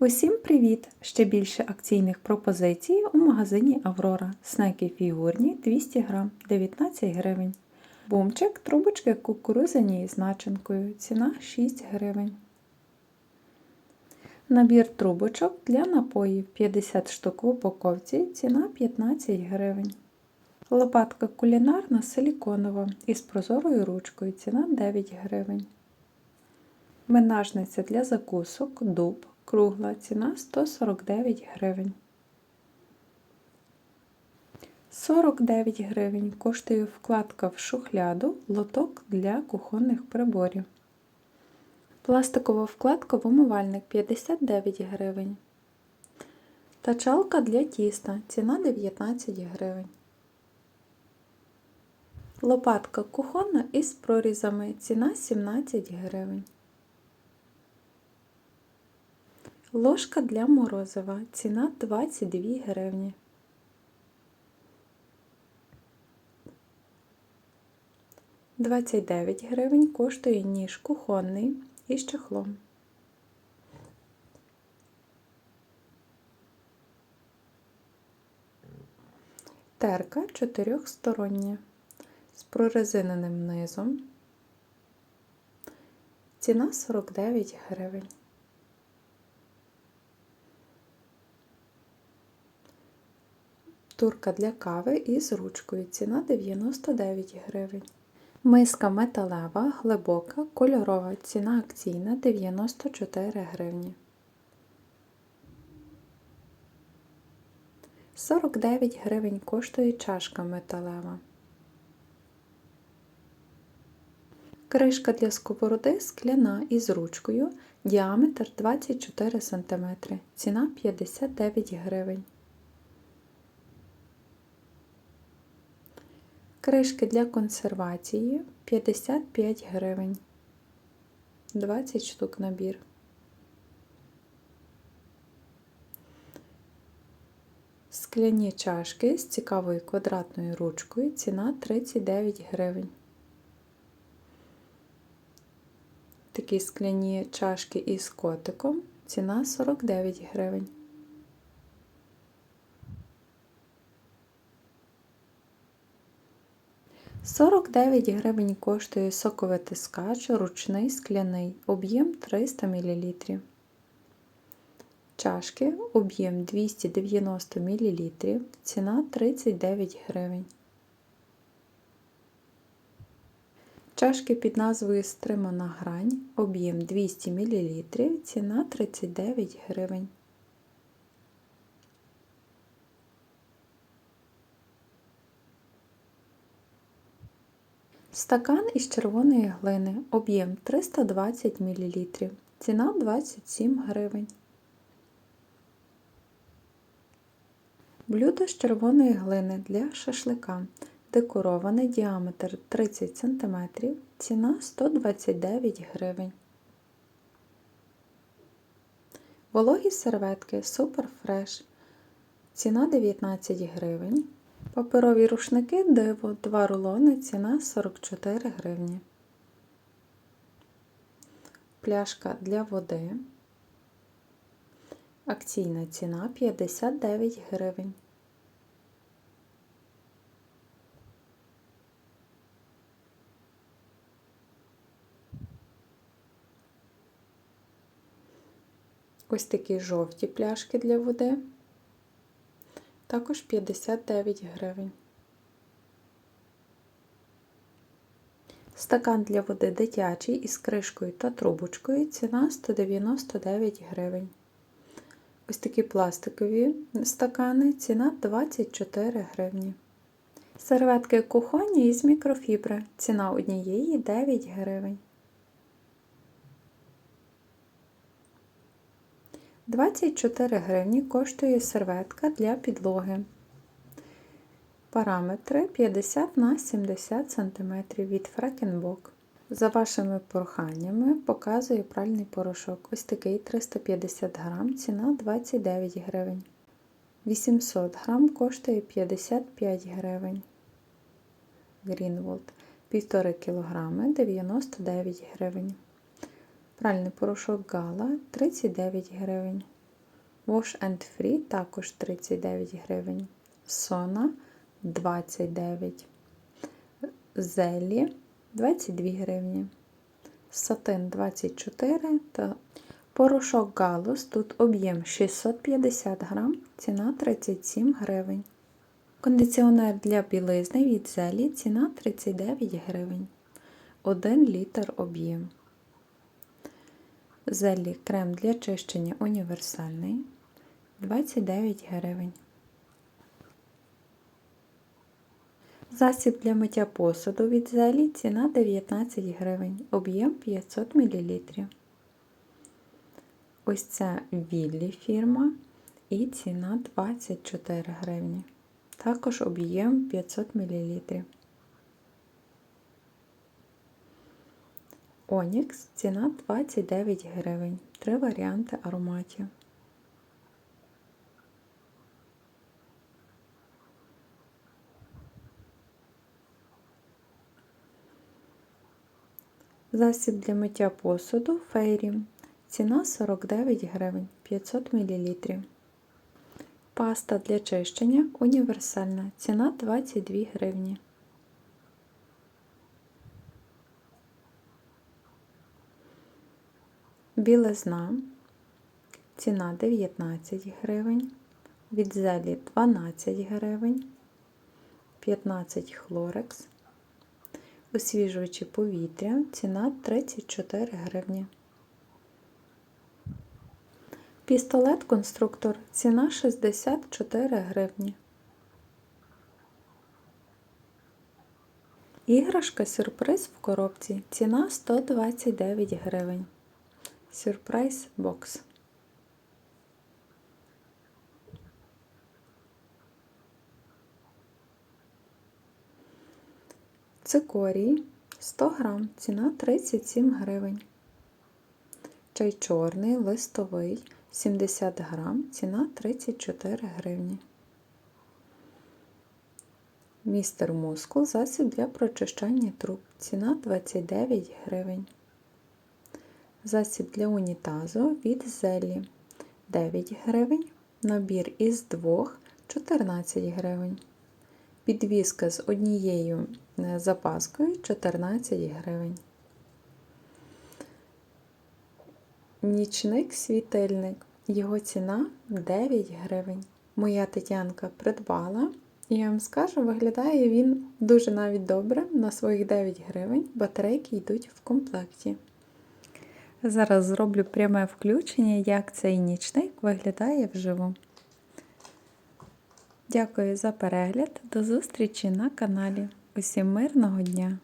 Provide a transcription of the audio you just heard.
Усім привіт! Ще більше акційних пропозицій у магазині Аврора. Снеки фігурні 200 грам 19 гривень. Бумчик, трубочки кукурузяні з начинкою. Ціна 6 гривень. Набір трубочок для напоїв 50 штук в упаковці. Ціна 15 гривень. Лопатка кулінарна силіконова із прозорою ручкою. Ціна 9 гривень. Менажниця для закусок дуб кругла ціна 149 гривень. 49 гривень коштує вкладка в шухляду лоток для кухонних приборів. Пластикова вкладка в умивальник 59 гривень. Тачалка для тіста ціна 19 гривень. Лопатка кухонна із прорізами ціна 17 гривень. Ложка для морозива. Ціна 22 гривні. Двадцять дев'ять гривень коштує ніж кухонний із чехлом. Терка чотирьохстороння з прорезиненим низом. Ціна 49 гривень. Турка для кави із ручкою. Ціна 99 гривень. Миска металева, глибока, кольорова. Ціна акційна 94 гривні. 49 гривень коштує чашка металева. Кришка для сковороди скляна із ручкою. Діаметр 24 см. Ціна 59 гривень. Кришки для консервації 55 гривень. 20 штук набір. Скляні чашки з цікавою квадратною ручкою. Ціна 39 гривень. Такі скляні чашки із котиком. Ціна 49 гривень. 49 гривень коштує соковитискач ручний скляний, об'єм 300 мл. Чашки об'єм 290 мл, ціна 39 гривень. Чашки під назвою Стримана грань, об'єм 200 мл, ціна 39 гривень. Стакан із червоної глини, об'єм 320 мл, ціна 27 гривень. Блюдо з червоної глини для шашлика. Декороване діаметр 30 см, ціна 129 гривень. Вологі серветки Fresh. Ціна 19 гривень. Паперові рушники диво 2 рулони, ціна 44 гривні. Пляшка для води. Акційна ціна 59 гривень. Ось такі жовті пляшки для води також 59 гривень. Стакан для води дитячий із кришкою та трубочкою ціна 199 гривень. Ось такі пластикові стакани ціна 24 гривні. Серветки кухонні із мікрофібри. Ціна однієї 9 гривень. 24 гривні коштує серветка для підлоги. Параметри 50 на 70 см від Фрекенбок. За вашими проханнями показую пральний порошок. Ось такий 350 грам, ціна 29 гривень. 800 грам коштує 55 гривень. Greenwald 1,5 кг 99 гривень. Пральний порошок Гала 39 гривень. Wash and Free також 39 гривень. Сона 29. Зелі 22 гривні. Сатин 24 та порошок Галус. Тут об'єм 650 грам, ціна 37 гривень. Кондиціонер для білизни від зелі ціна 39 гривень. 1 літр об'єм. Зелі крем для чищення універсальний 29 гривень. Засіб для миття посуду від зелі ціна 19 гривень, об'єм 500 мл. Ось ця Віллі фірма і ціна 24 гривні. Також об'єм 500 мл. Онікс ціна 29 гривень. Три варіанти ароматів. Засіб для миття посуду фейрі. Ціна 49 гривень 500 мл. Паста для чищення універсальна. Ціна 22 гривні. Білизна. Ціна 19 гривень. Від зелі 12 гривень. 15 хлорекс. Освіжувачі повітря. Ціна 34 гривні. Пістолет конструктор. Ціна 64 гривні. Іграшка сюрприз в коробці. Ціна 129 гривень. Сюрприз бокс. Цикорій 100 грам, ціна 37 гривень. Чай чорний, листовий 70 грам, ціна 34 гривні. Містер Мускул засіб для прочищання труб. Ціна 29 гривень. Засіб для унітазу від зелі 9 гривень. Набір із двох 14 гривень. Підвіска з однією запаскою 14 гривень. Нічник світильник. Його ціна 9 гривень. Моя Тетянка придбала. І я вам скажу, виглядає він дуже навіть добре на своїх 9 гривень. Батарейки йдуть в комплекті. Зараз зроблю пряме включення, як цей нічник виглядає вживу. Дякую за перегляд. До зустрічі на каналі. Усім мирного дня!